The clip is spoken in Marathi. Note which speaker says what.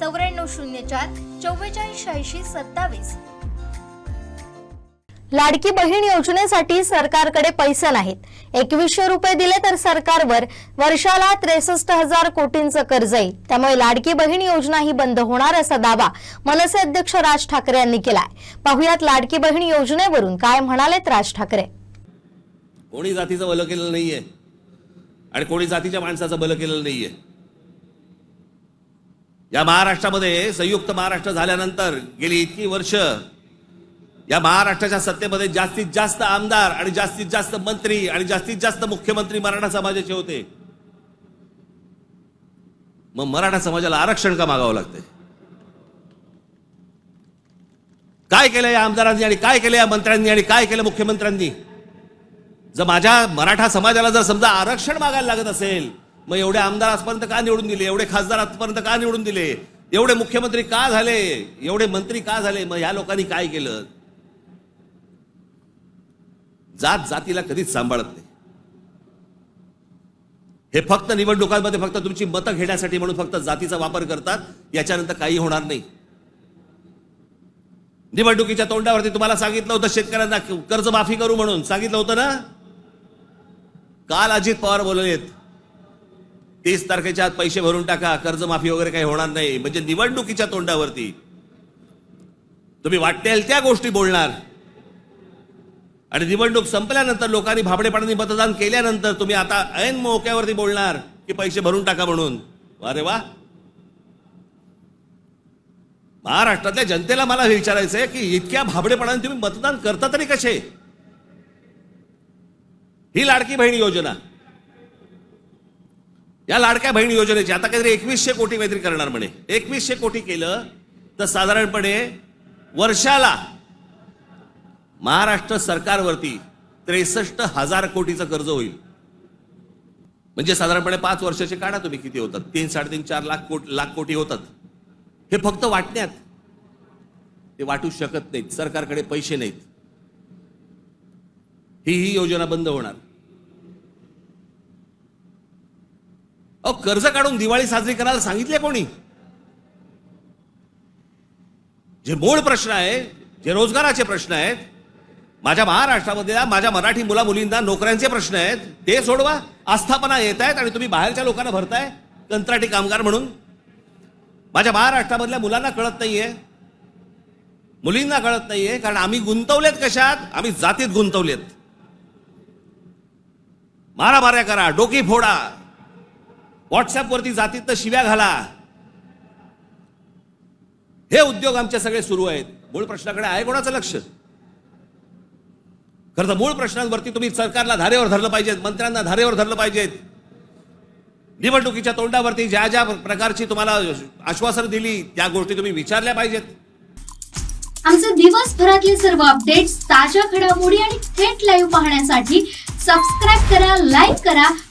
Speaker 1: चौऱ्याण्णव शून्य चार चव्वेचाळीस शहाऐंशी सत्तावीस.
Speaker 2: लाडकी बहीण योजनेसाठी सरकारकडे पैसे नाहीत. एकवीसशे रुपये दिले तर सरकारवर वर्षाला त्रेसष्ट हजार कोटींचं कर्ज येईल. त्यामुळे लाडकी बहीण योजना ही बंद होणार असा दावा मनसे अध्यक्ष राज ठाकरे यांनी केलाय. पाहुयात लाडकी बहीण योजनेवरून काय म्हणालेत राज ठाकरे.
Speaker 3: कोणी जातीचं भलं केलेलं नाहीये. आणि कोणी जातीच्या माणसाचं भलं केलेलं नाहीये. या महाराष्ट्रामध्ये संयुक्त महाराष्ट्र झाल्यानंतर गेली इतकी वर्ष या महाराष्ट्राच्या सत्तेमध्ये जास्तीत जास्त आमदार आणि जास्तीत जास्त मंत्री आणि जास्तीत जास्त मुख्यमंत्री मराठा समाजाचे होते. मग मराठा समाजाला आरक्षण का मागावं लागतंय? काय केलं या आमदारांनी आणि काय केलं या मंत्र्यांनी आणि काय केलं मुख्यमंत्र्यांनी? जर माझ्या मराठा समाजाला जर समजा आरक्षण मागायला लागत असेल मग एवढे आमदार आजपर्यंत का निवडून दिले? एवढे खासदार आजपर्यंत का निवडून दिले? एवढे मुख्यमंत्री का झाले? एवढे मंत्री का झाले? मग ह्या लोकांनी काय केलं? जात जातीला कधीच सांभाळत नाही. हे फक्त निवडणुकांमध्ये फक्त तुमची मतं घेण्यासाठी म्हणून फक्त जातीचा वापर करतात. याच्यानंतर काही होणार नाही. निवडणुकीच्या तोंडावरती तुम्हाला सांगितलं होतं शेतकऱ्यांना कर्जमाफी करू म्हणून. सांगितलं होतं ना? काल अजित पवार बोललेत तीस तारखेच्या आत पैसे भरून टाका कर्जमाफी वगैरे काही होणार नाही. म्हणजे निवडणुकीच्या तोंडावरती. तुम्ही वाटेल त्या गोष्टी बोलणार. आणि निवडणूक संपल्यानंतर लोकांनी भाबडेपणाने मतदान केल्यानंतर तुम्ही आता ऐन मोक्यावरती बोलणार की पैसे भरून टाका म्हणून. अरे वा. महाराष्ट्रातल्या जनतेला मला हे विचारायचं आहे की इतक्या भाबडेपणाने तुम्ही मतदान करता तरी कसे? ही लाडकी बहीण योजना. या लाडक्या बहीण योजनेची. आता काहीतरी एकवीसशे कोटी काहीतरी करणार म्हणे. एकवीसशे कोटी केलं तर साधारणपणे वर्षाला महाराष्ट्र सरकारवरती त्रेसष्ट हजार कोटीचं कर्ज होईल. म्हणजे साधारणपणे पाच वर्षाचे काढा तुम्ही किती होतात. तीन साडेतीन चार लाख कोट लाख कोटी होतात. हे फक्त वाटण्यात. ते वाटू शकत नाहीत. सरकारकडे पैसे नाहीत. ही ही योजना बंद होणार. अहो कर्ज काढून दिवाळी साजरी करायला सांगितले कोणी? जे मूळ प्रश्न आहे जे रोजगाराचे प्रश्न आहेत माझ्या महाराष्ट्रामधल्या माझ्या मराठी मुला मुलींना नोकऱ्यांचे प्रश्न आहेत ते सोडवा. आस्थापना येत आहेत आणि तुम्ही बाहेरच्या लोकांना भरताय कंत्राटी कामगार म्हणून. माझ्या महाराष्ट्रामधल्या मुलांना कळत नाहीये. मुलींना कळत नाहीये कारण आम्ही गुंतवलेत कशात? आम्ही जातीत गुंतवलेत. मारामाऱ्या करा डोकी फोडा. व्हॉट्सअपवरती जातीत शिव्या घाला. हे उद्योग आमचे सगळे सुरू आहेत. मूळ प्रश्नाकडे आहे कोणाचं लक्ष? खरं तर मूळ प्रश्नांवरती तुम्ही सरकारला धारेवर धरलं पाहिजेत मंत्र्यांना धारेवर धरलं पाहिजेत. निवडणुकीच्या तोंडावरती ज्या ज्या प्रकारची तुम्हाला आश्वासन दिली त्या गोष्टी तुम्ही विचारल्या पाहिजेत.
Speaker 4: आमचे दिवसभरातले सर्व अपडेट्स ताज्या घडामोडी आणि थेट लाईव्ह पाहण्यासाठी सबस्क्राईब करा लाईक करा